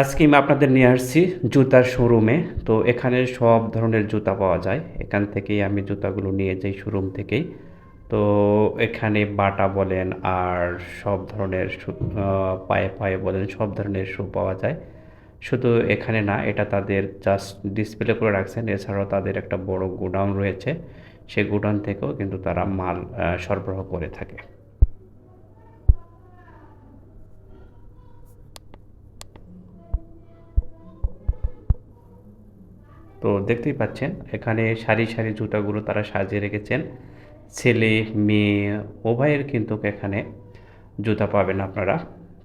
আজকে আমি আপনাদের নিয়ে আসছি জুতার শোরুমে। তো এখানে সব ধরনের জুতা পাওয়া যায়। এখান থেকেই আমি জুতাগুলো নিয়ে যাই শোরুম থেকেই। তো এখানে বাটা বলেন আর সব ধরনের পায়ে পায়ে বলেন সব ধরনের শু পাওয়া যায়। শুধু এখানে না, এটা তাদের জাস্ট ডিসপ্লে করে রাখছেন। এছাড়াও তাদের একটা বড় গোডাউন রয়েছে। সেই গোডাউন থেকেও কিন্তু তারা মাল সরবরাহ করে থাকে। তো দেখতেই পাচ্ছেন, এখানে সারি সারি জুতাগুলো তারা সাজিয়ে রেখেছেন। ছেলে, মেয়ে, উভয়ের কিন্তু এখানে জুতা পাবেন আপনারা।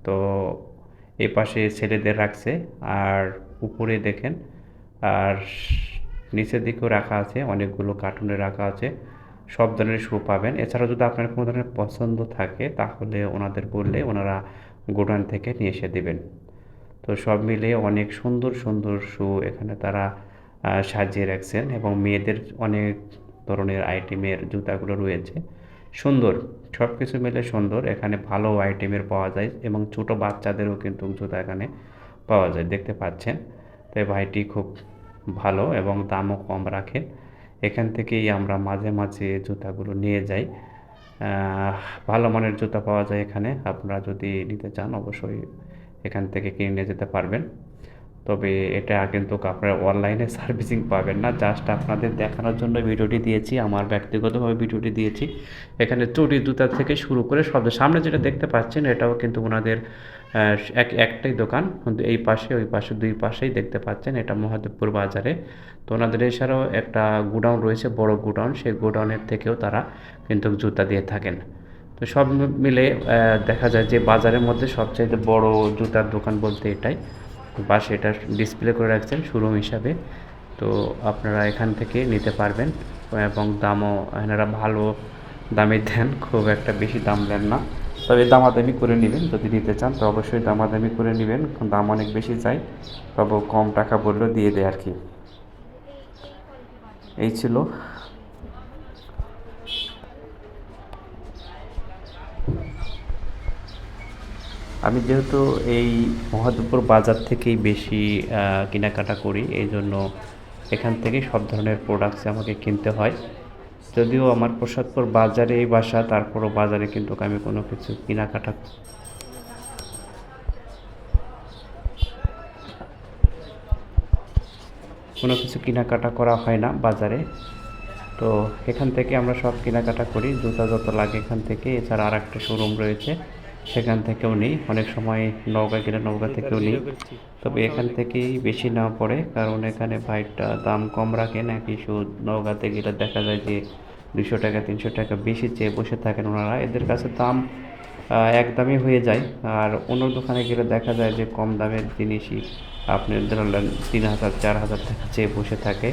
তো এই পাশে ছেলেদের রাখছে, আর উপরে দেখেন, আর নিচের দিকেও রাখা আছে, অনেকগুলো কার্টুনে রাখা আছে। সব ধরনের শু পাবেন। এছাড়াও যদি আপনার কোনো ধরনের পছন্দ থাকে, তাহলে ওনাদের বললে ওনারা গোডান থেকে নিয়ে এসে দেবেন। তো সব মিলিয়ে অনেক সুন্দর সুন্দর শু এখানে তারা সাজিয়ে রাখছেন এবং মেয়েদের অনেক ধরনের আইটেমের জুতাগুলো রয়েছে। সুন্দর সব কিছু মিলে সুন্দর। এখানে ভালো আইটেমের পাওয়া যায় এবং ছোট বাচ্চাদেরও কিন্তু জুতা এখানে পাওয়া যায়, দেখতে পাচ্ছেন। তো ভাইটি খুব ভালো এবং দামও কম রাখেন। এখান থেকেই আমরা মাঝে মাঝে জুতাগুলো নিয়ে যাই। ভালো মানের জুতা পাওয়া যায় এখানে। আপনারা যদি নিতে চান, অবশ্যই এখান থেকে কিনে নিয়ে যেতে পারবেন। তবে এটা কিন্তু আপনারা অনলাইনে সার্ভিসিং পাবেন না। জাস্ট আপনাদের দেখানোর জন্য ভিডিওটি দিয়েছি, আমার ব্যক্তিগতভাবে ভিডিওটি দিয়েছি। এখানে চটি জুতা থেকে শুরু করে সব সামনে যেটা দেখতে পাচ্ছেন, এটাও কিন্তু ওনাদের এক একটাই দোকান। এই পাশে, ওই পাশে, দুই পাশেই দেখতে পাচ্ছেন, এটা মহাদেবপুর বাজারে। তো ওনাদের এছাড়াও একটা গোডাউন রয়েছে, বড় গোডাউন। সেই গোডাউনের থেকেও তারা কিন্তু জুতা দিয়ে থাকেন। তো সব মিলে দেখা যায় যে বাজারের মধ্যে সবচাইতে বড় জুতার দোকান বলতে এটাই। পাশে এটা ডিসপ্লে করে রাখছেন শোরুম হিসাবে। তো আপনারা এখান থেকে নিতে পারবেন এবং দামও এনারা ভালো দামে দেন, খুব একটা বেশি দাম দেন না। তবে দামাদামি করে নেবেন, যদি নিতে চান তো অবশ্যই দামাদামি করে নেবেন দাম অনেক বেশি চাই। তবে কম টাকা বললেও দিয়ে দেয় আর কি। এই ছিল আমি যেহেতু এই মহাদেবপুর বাজার থেকেই বেশি কেনাকাটা করি, এই জন্য এখান থেকে সব ধরনের প্রোডাক্টস আমাকে কিনতে হয়। যদিও আমার প্রসাদপুর বাজারে এই বাসা, তারপরও বাজারে কিন্তু আমি কোনো কিছু কেনাকাটা কোনো কিছু কেনাকাটা করা হয় না বাজারে। তো এখান থেকে আমরা সব কেনাকাটা করি, জুতা যত লাগে এখান থেকে। এছাড়া আর একটা শোরুম রয়েছে। সেখান থেকেও নিই। অনেক সময় নৌকা গেলে নৌকা থেকেও নিই। তবে এখান থেকেই বেশি না পড়ে কারণ এখানে ভাইটা দাম কম রাখে একই শুধু নৌকাতে গেলে দেখা যায় যে দুশো টাকা তিনশো টাকা বেশি চেয়ে বসে থাকেন ওনারা। এদের কাছে দাম একদমই হয়ে যায়। আর অন্য দোকানে গেলে দেখা যায় যে কম দামের জিনিসই আপনি ধরলেন তিন হাজার চার হাজার টাকা চেয়ে বসে থাকে।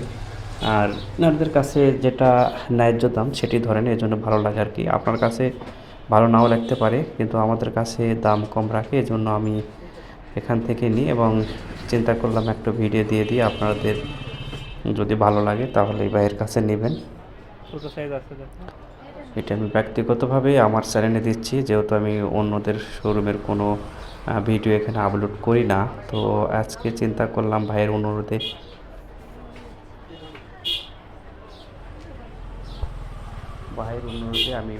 আর আপনাদের কাছে যেটা ন্যায্য দাম সেটি ধরেন এই জন্য ভালো লাগে আর কি। আপনার কাছে ভালো নাও লাগতে পারে কিন্তু আমাদের কাছে দাম কম রাখে এজন্য আমি এখান থেকে নিই এবং চিন্তা করলাম একটা ভিডিও দিয়ে দিই আপনাদের যদি ভালো লাগে তাহলে এই ভাইয়ের কাছে নেবেন। এটা আমি ব্যক্তিগতভাবে আমার চ্যানেলে দিচ্ছি যেহেতু আমি অন্যদের শোরুমের কোনো ভিডিও এখানে আপলোড করি না তো আজকে চিন্তা করলাম ভাইয়ের অনুরোধে। ভাইয়ের অনুরোধে আমি